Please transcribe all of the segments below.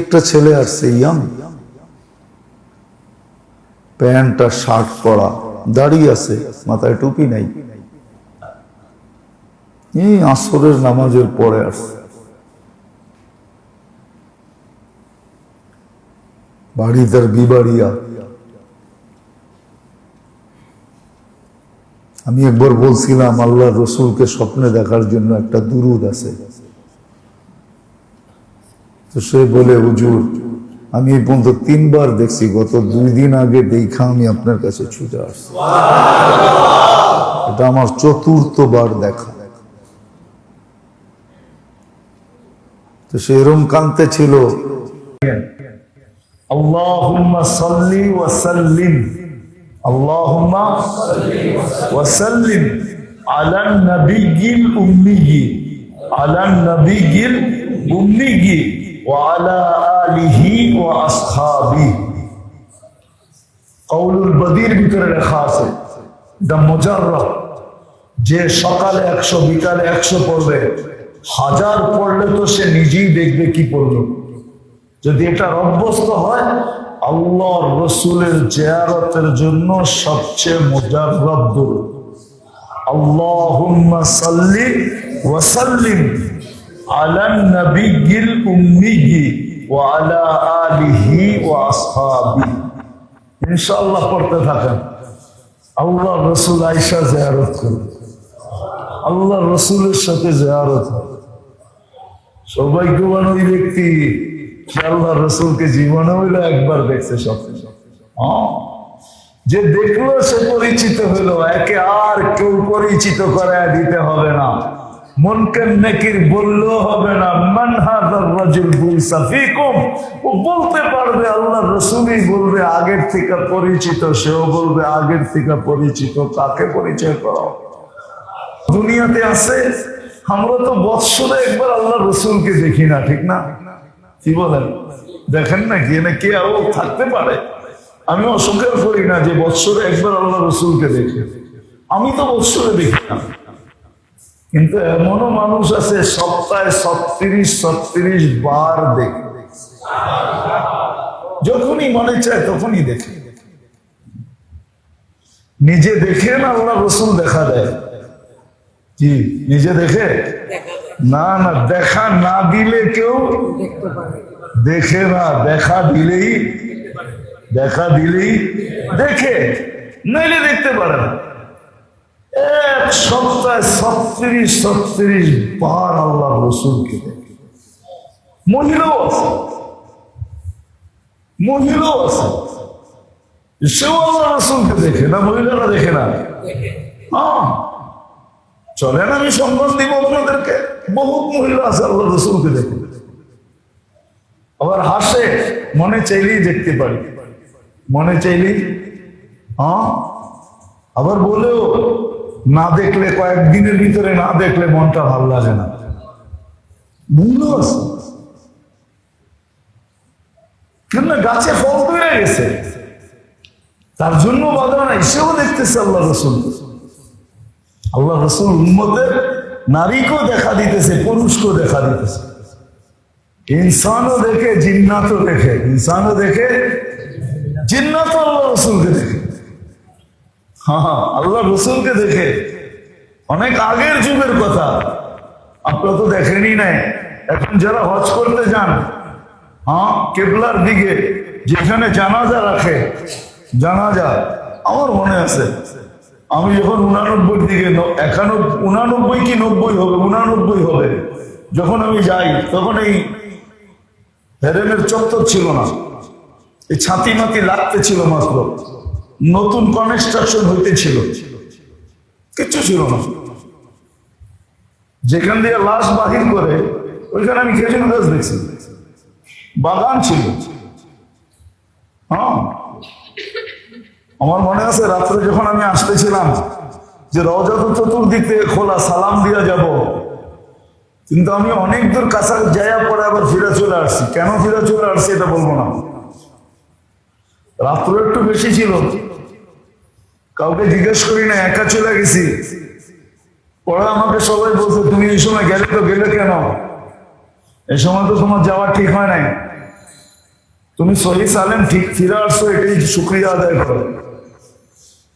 একটা ছেলে আসছে ইয়াং প্যান্ট আর শার্ট পরা, দাঁড়িয়ে আছে, মাথায় টুপি নাই। এই আসরের নামাজের পরে আসছে। বাড়ি তার বিবাড়িয়া। আমি একবার বলছিলাম আল্লাহ রসুলকে স্বপ্নে দেখার জন্য একটা দুরুদ আছে। তো সে বলে, হুজুর, আমি এই পর্যন্ত তিনবার দেখছি, গত দুই দিন আগে দেখা আমি আপনার কাছে ছুটে আসছি। এটা আমার চতুর্থ বার দেখা। তো সে এরম কানতে ছিল। আল্লাহুম্মা সাল্লি ওয়া সাল্লিম। আল্লাহুম্মা ওয়া সাল্লিম। আলা নবিয়্যিল উম্মিয়্যি আলা নবিয়্যিল উম্মিয়্যি আলিহি ওয়া আসহাবিহি কৌলুল বদির ভিতরে লেখা আছে দ্য মুজাররব যে সকালে একশো, বিকালে একশো পড়বে, হাজার পড়লে তো সে নিজেই দেখবে কি পড়ল। যদি এটা অভ্যস্ত হয় আল্লাহ রসুলের জেয়ারতের জন্য সবচেয়ে মুজাররব দূর। আল্লাহুম্মা সাল্লি ওয়া আসহাবিহি পড়তে থাকেন। আল্লাহ রসুল আইসা জিয়ারত করুন। আল্লাহ রসুলের সাথে জিয়ারত সৌভাগ্যবান ওই ব্যক্তি, সে আল্লাহ রসুলকে জীবনে হইল একবার দেখছে সব হ্যাঁ। যে দেখল সে পরিচিত হইল, একে আর কেউ পরিচিত করে দিতে হবে না। মনকেন নেকির বললেও হবে না ও বলতে পারবে, আল্লাহ রসুলই বলবে, আগের থেকে পরিচিত, সেও বলবে, আগের থেকে পরিচিত, কাকে পরিচয় করো? দুনিয়াতে আছে, আমরা তো বৎসরে একবার আল্লাহ রসুলকে দেখি না, ঠিক না? কি বলেন? দেখেন না কি না কে আরও থাকতে পারে? আমি অস্বীকার করি না যে বৎসরে একবার আল্লাহ রসুলকে দেখি। আমি তো বৎসরে দেখি না। কিন্তু এমনও মানুষ আছে সপ্তাহে ছত্রিশ ছত্রিশ বার দেখে। যখনই মনে চায় তখনই দেখে। নিজে দেখে না আল্লাহ রসুল দেখা দেয়। কি? নিজে দেখে? না না, দেখা না দিলে কেউ দেখে না, দেখা দিলেই দেখা দিলেই দেখে। নইলে দেখতে পারে না। এক সপ্তাহে ছত্রিশ ছত্রিশ বার আল্লাহ রসুলকে দেখে। মহিলাও আছে। মহিলাও আছে। সেও আল্লাহ রসুলকে দেখে না, মহিলারা দেখে না? হ্যাঁ। চলেন, আমি সম্মান দিব আপনাদেরকে। বহুত মহিলা আছে আল্লাহ রসুলকে দেখে। আবার হাসে, মনে চাইলেই দেখতে পারি। মনে চাইলেই হ্যাঁ। আবার বলেও না দেখলে কয়েকদিনের ভিতরে না দেখলে মনটা ভালো লাগে না। মূল্য আছে। কেন গাছে ফল তৈরি গেছে তার জন্য বাধা নাই, সেও দেখতেছে আল্লাহ রসুল। আল্লাহ রসুল উন্মতের নারীকেও দেখা দিতেছে, পুরুষকেও দেখা দিতেছে। ইনসানও দেখে, জিন্নাতও দেখে। ইনসানও দেখে, জিন্নাতও আল্লাহ রসুলকে দেখে। হ্যাঁ হ্যাঁ আল্লাহ রসুলকে দেখে। অনেক আগের যুগের কথা। আপনারা তো দেখেনি নাই। এখন যারা হজ করতে যান হ্যাঁ কেবলার দিকে, যেখানে জানাজা রাখে, জানাজা, আমার মনে আছে, আমি যখন উনানব্বই দিকে একানব্বই উনানব্বই কি নব্বই হবে, উনানব্বই হবে, যখন আমি যাই, তখন এই হেরেনের চত্বর ছিল না। এই ছাতি মাতি লাগতে ছিল মাত্র। নতুন কনস্ট্রাকশন হইতেছিল। কিচ্ছু ছিল না। যেখান দিয়ে লাশ বাহির করে, ওইখানে আমি খেজুর গাছ দেখছি। বাগান ছিল। হ্যাঁ? আমার মনে আছে, রাত্রে যখন আমি আসতেছিলাম যে রওজা তো চতুর্দিক থেকে খোলা, সালাম দিয়া যাব। কিন্তু আমি অনেক দূর কাছা যাইয়া পরে আবার ফিরে চলে আসছি। কেন ফিরে চলে আসছি এটা বলব না। রাত্র একটু বেশি ছিল। কাউকে জিজ্ঞেস করি না, একা চলে গেছি। পরে আমাকে সবাই বলছে, তুমি এই সময় গেলে তো গেলে কেন? এই সময় তো তোমার যাওয়া ঠিক হয় নাই। তুমি সহি সালেম, ঠিক ফিরে আসছো, এটাই শুক্রিয়া আদায় করো।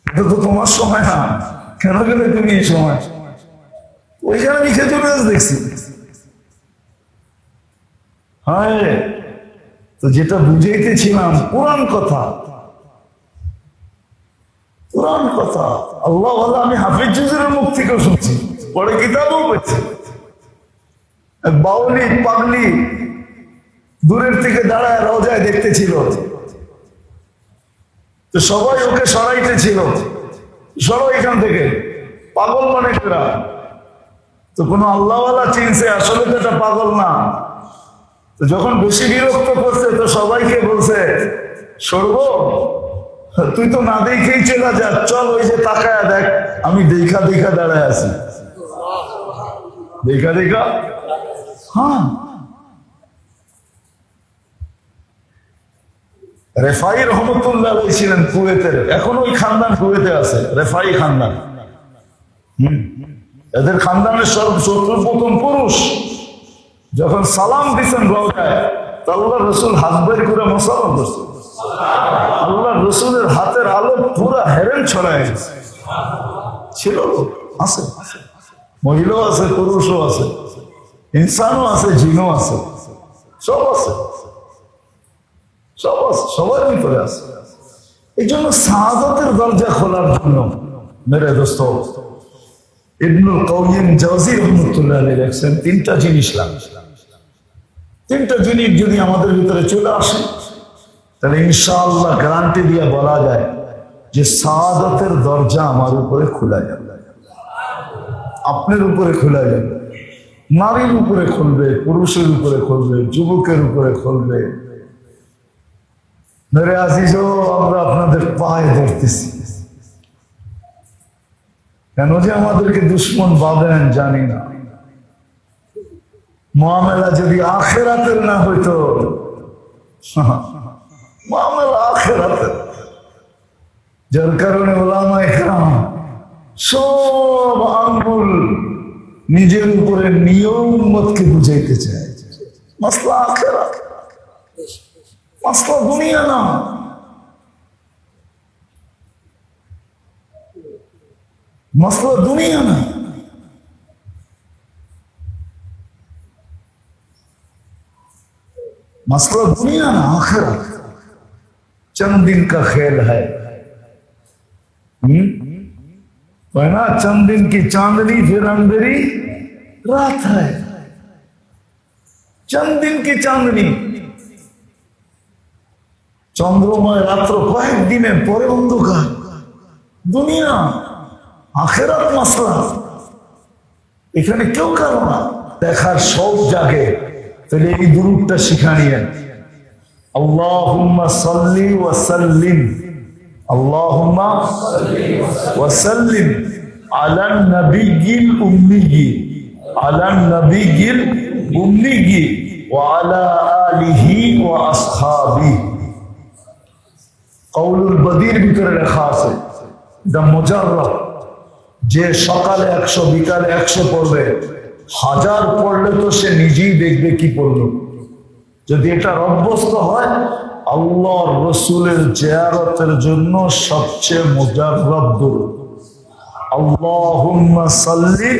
এটা তো তোমার সময় না। কেন গেলে তুমি এই সময়? ওইখানে আমি খেজুর গাছ দেখছি। হ্যাঁ তো যেটা বুঝাইতেছিলাম পুরান কথা। পুরান কথা। আল্লাহ আমি হাফিজ জুজুরের মুখ থেকেও শুনছি। পরে কিতাবও পেয়েছি। বাউলি পাগলি দূরের থেকে দাঁড়ায় রোজায় দেখতেছিল। সবাই ওকে সরাইতেছিল। সরো এখান থেকে। পাগল মানে কেরা? তো কোনো আল্লাহওয়ালা চিনছে, আসলে তো এটা পাগল না। তো যখন বেশি বিরক্ত করছে, তো সবাইকে বলছে, সরব? তুই তো না দেখেই চলে যা। চল ওই যে তাকায় দেখ। আমি দেখা দেখা দাঁড়ায় আছি। দেখা দেখা? হ্যাঁ। রেফাই রহমতুল্লাহ ছিলেন কুয়েতের। এখন ওই খানদান কুয়েতে আছে। রেফাই খানদান। হুম। এদের খানদানের সব সর্ব প্রথম পুরুষ। যখন সালাম দিচ্ছেন রওজায় তো রসুল হাত করে মুসলমান করছে। আল্লাহ রসুলের হাতের আলো পুরা হেরেন ছড়ায় গেছে। ছিল আছে। মহিলাও আছে, পুরুষও আছে। ইনসানও আছে, জিনও আছে। সব আছে। সব আছে, সবার ভিতরে আছে। এই জন্য সাহাদতের দরজা খোলার জন্য মেরে দোস্ত, ইবনুল কৌম জাজি রহমতুল্লাহ আলী লেখছেন, তিনটা জিনিস লাগবে। তিনটা জিনিস যদি আমাদের ভিতরে চলে আসে তাহলে ইনশাআল্লাহ গ্যারান্টি দিয়ে বলা যায় যে সাদতের দরজা আমার উপরে খোলা যাবে। আপনার উপরে খোলা যাবে। নারীর উপরে খুলবে, পুরুষের উপরে খুলবে, যুবকের উপরে খুলবে। মেরে আজিজ আমরা আপনাদের পায়ে ধরতেছি। কেন যে আমাদেরকে দুশ্মন পাবেন জানি না। মামেলা যদি আখেরাতের না হইতো মামলা আখেরাতে। যার কারণে ওলামা এখান সব আঙ্গুল নিজের উপরে নিয়ম নিয়মতকে বুঝাইতে চায়। মাসলা আখেরা মাসলা দুনিয়া না। মাসলা দুনিয়া না। মাসলা দুনিয়া না আখেরা चंद दिन का खेल है हम्म? है ना चंद दिन की चांदनी फिर अंधेरी रात है চন্দ দিন কি চাঁদনি চন্দ্রময় রাত্র কয়েকদিনের পরে অন্ধকার দুনিয়া আখেরাত মাসলা এখানে কেউ কারো না দেখার সব জাগে তাহলে এই দুরুদটা শিখা নিয়েন আল্লাহুম্মা সাল্লি ওয়া সাল্লিম। আল্লাহুম্মা ওয়া সাল্লিম আলা নবিয়্যিল উম্মিয়্যি আলা নবিয়্যিল উম্মিয়্যি ওয়া আলা আলিহি ওয়া আসহাবিহি কৌলুল বদির ভিতরে লেখা আছে দ্য মুজাররব যে সকালে একশো, বিকালে একশো পড়বে। হাজার পড়লে তো সে নিজেই দেখবে কি পড়ল। যদি এটা অভ্যস্ত হয় আল্লাহ রসুলের জেয়ারতের জন্য সবচেয়ে সাল্লি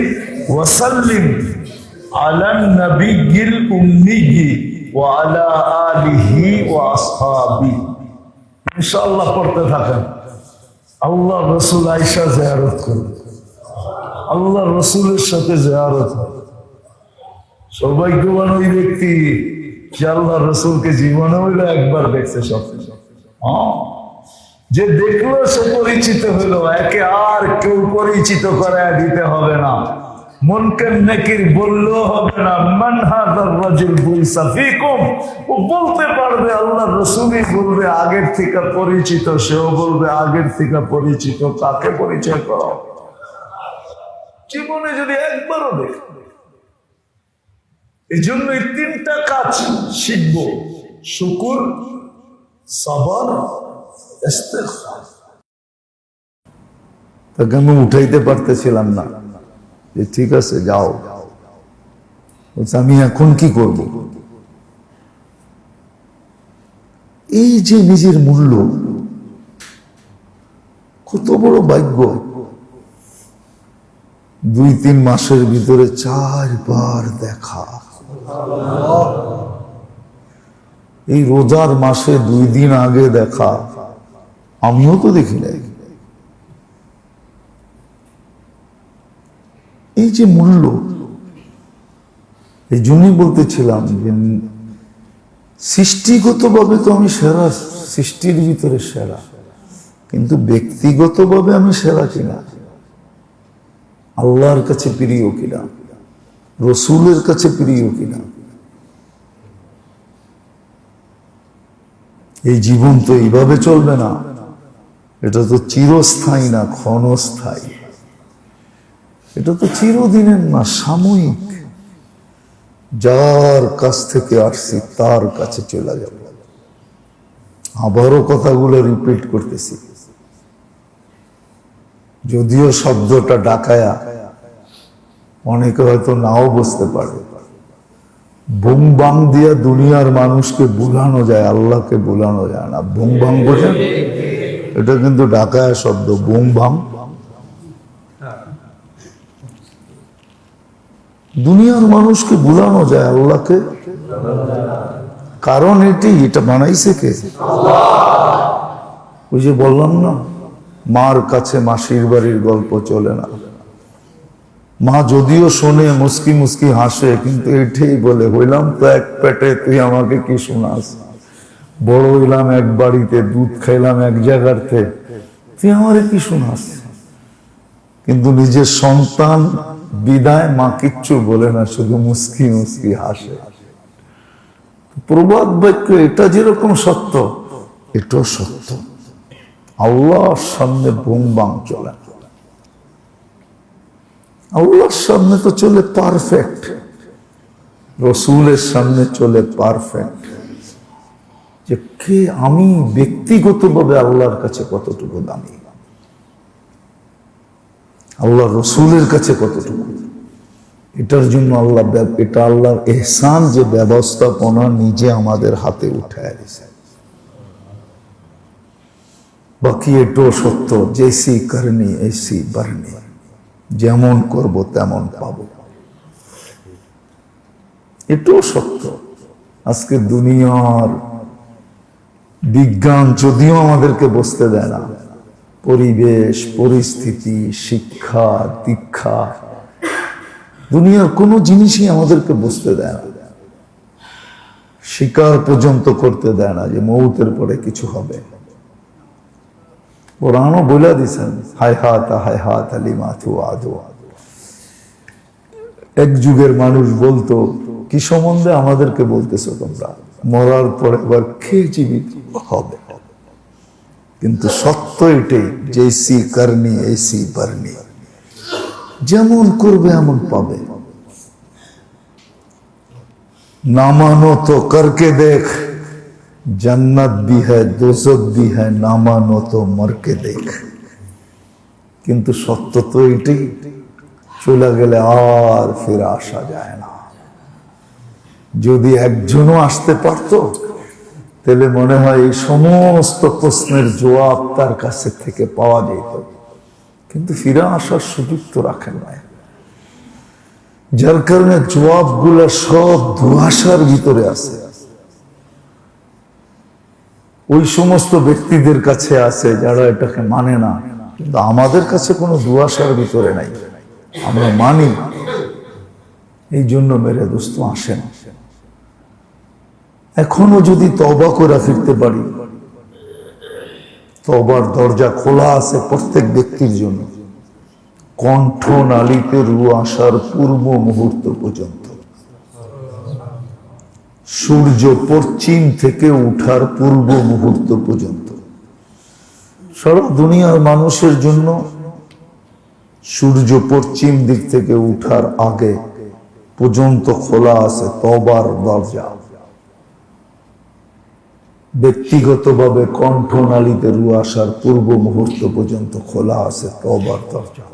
ওয়া সাল্লিম থাকেন। আল্লাহ রসুল আইসা জেয়ারত করবে আল্লাহ রসুলের সাথে জেয়ারত সৌভাগ্যবান ওই ব্যক্তি যে আল্লাহ রসুলকে জীবনে হইল একবার দেখছে সব হ্যাঁ। যে দেখল সে পরিচিত হইল, একে আর কেউ পরিচিত করে দিতে হবে না। মনকে নেকির বললেও হবে না, মান হাদার রাজুল ও বলতে পারবে, আল্লাহ রসুলই বলবে, আগের থেকে পরিচিত। সেও বলবে, আগের থেকে পরিচিত। কাকে পরিচয় করা জীবনে যদি একবারও দেখ। এই জন্য এই তিনটা কাজ শিখব। শুকুর, সবর তাকে আমি উঠাইতে পারতেছিলাম না? যে ঠিক আছে, যাও। আমি এখন কি করব? এই যে নিজের মূল্য, কত বড় ভাগ্য। দুই তিন মাসের ভিতরে চারবার দেখা। এই রোজার মাসে দুই দিন আগে দেখা, আমিও তো দেখি নাই। এই যে মূল্য, এই জন্যই বলতেছিলাম যে সৃষ্টিগতভাবে তো আমি সেরা, সৃষ্টির ভিতরে সেরা। কিন্তু ব্যক্তিগতভাবে আমি সেরা কিনা? আল্লাহর কাছে প্রিয় কিনা? রসুলের কাছে প্রিয় কিনা? এই জীবন তো এইভাবে চলবে না। এটা তো চিরস্থায়ী না, ক্ষণস্থায়ী। এটা তো চিরদিনের না, সাময়িক। যার কাছ থেকে আসছি, তার কাছে চলে যাব। আবারও কথাগুলো রিপিট করতেছি। যদিও শব্দটা ডাকায়া অনেকে হয়তো নাও বুঝতে পারে। বুম বাং দিয়া দুনিয়ার মানুষকে বুলানো যায়, আল্লাহকে বুলানো যায় না। বুম বাং বোঝেন? এটা কিন্তু ডাকায়া শব্দ বুম বাং দুনিয়ার মানুষকে বুলানো যায়, আল্লাহকে? কারণ এটি, এটা বানাইছে কে? ওই যে বললাম না, মার কাছে মাসির বাড়ির গল্প চলে না। মা যদিও শোনে, মুস্কি মুস্কি হাসে, কিন্তু এটাই বলে, হইলাম তো এক পেটে, তুই আমাকে কি শোনাস? বড় হইলাম এক বাড়িতে, দুধ খাইলাম এক জায়গাতে, তুই আমারে কি শোনাস? কিন্তু নিজের সন্তান বিদায় মা কিচ্ছু বলে না, শুধু মুস্কি মুস্কি হাসে। প্রবাদ বাক্য, এটা যেরকম সত্য, এটাও সত্য। আল্লাহর সামনে বুম বাং চলে না। আল্লাহর সামনে তো চলে পারফেক্ট রসুলের সামনে চলে পারফেক্ট যে কে আমি ব্যক্তিগতভাবে আল্লাহর কাছে কতটুকু দামি? আল্লাহ রসুলের কাছে কতটুকু? এটার জন্য আল্লাহ এটা আল্লাহর এহসান যে ব্যবস্থাপনা নিজে আমাদের হাতে উঠায় দিয়েছে। বাকি এটাও সত্য জেসি করনি এসি বারনি। যেমন করব, তেমন পাব। এটাও সত্য। আজকে দুনিয়ার বিজ্ঞান যদিও আমাদেরকে বসতে দেয় না, পরিবেশ, পরিস্থিতি, শিক্ষা, দীক্ষা, দুনিয়ার কোনো জিনিসই আমাদেরকে বুঝতে দেয় না। স্বীকার পর্যন্ত করতে দেয় না যে মৌতের পরে কিছু হবে। কোরআনও বলে দিছেন, হায় হাত হায় হাত আলী মাথু আদো। এক যুগের মানুষ বলতো, কি সম্বন্ধে আমাদেরকে বলতেছো তোমরা? মরার পরে এবার কে জীবিত হবে? কিন্তু সত্য এটাই জেসি করনি এসি বারনি যেমন করবে, এমন পাবে। না মানো তো করকে দেখ जन्नत भी है दोजक भी है না মানো তো মরকে দেখ কিন্তু সত্য তো এটাই চলে গেলে আর ফিরে আসা যায় না যদি একজনও আসতে পারতো তাহলে মনে হয় এই সমস্ত প্রশ্নের জবাব তার কাছে থেকে পাওয়া যেত কিন্তু ফিরে আসার সুযোগ তো রাখেন না যার কারণে জবাবগুলো সব ধোয়াশার ভিতরে আছে ওই সমস্ত ব্যক্তিদের কাছে আছে যারা এটাকে মানে না। কিন্তু আমাদের কাছে কোনো দুয়াশার ভিতরে নাই। আমরা মানি। এই জন্য মেরে দোস্ত, আসেন। এখনও যদি তবা করে ফিরতে পারি তবার দরজা খোলা আছে প্রত্যেক ব্যক্তির জন্য। কণ্ঠ নালিতে রু আসার পূর্ব মুহূর্ত পর্যন্ত। সূর্য পশ্চিম থেকে উঠার পূর্ব মুহূর্ত পর্যন্ত। সারা দুনিয়ার মানুষের জন্য সূর্য পশ্চিম দিক থেকে উঠার আগে পর্যন্ত খোলা আছে তবার দরজা। ব্যক্তিগতভাবে কণ্ঠনালীতে রু আসার পূর্ব মুহূর্ত পর্যন্ত খোলা আছে তবার দরজা।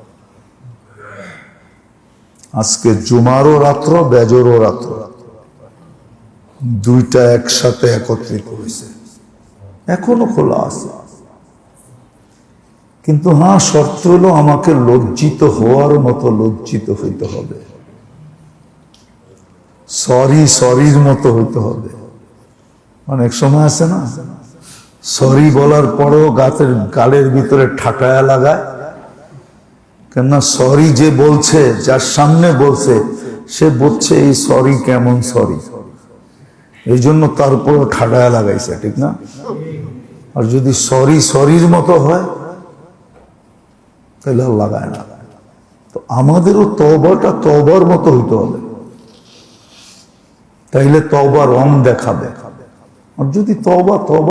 আজকে জুমারও রাত্র, বেজরও রাত্র। দুইটা একসাথে একত্রিত হয়েছে। এখনও খোলা আছে। কিন্তু হ্যাঁ শর্ত হলো আমাকে লজ্জিত হওয়ার মতো লজ্জিত হইতে হবে। সরি, সরির মতো হইতে হবে। অনেক সময় আছে না? সরি বলার পরেও গাতের গালের ভিতরে ঠাটায়া লাগায়। কেননা সরি যে বলছে, যার সামনে বলছে, সে বলছে এই সরি কেমন সরি? এই জন্য তারপরও ঠাডায় লাগাইছে, ঠিক না? আর যদি সরি সরির মতো হয়, তাহলে আর লাগায় না। তো আমাদেরও তবাটা তবার মতো হইতে হবে। তাইলে তবা রং দেখাবে। আর যদি তবা তবা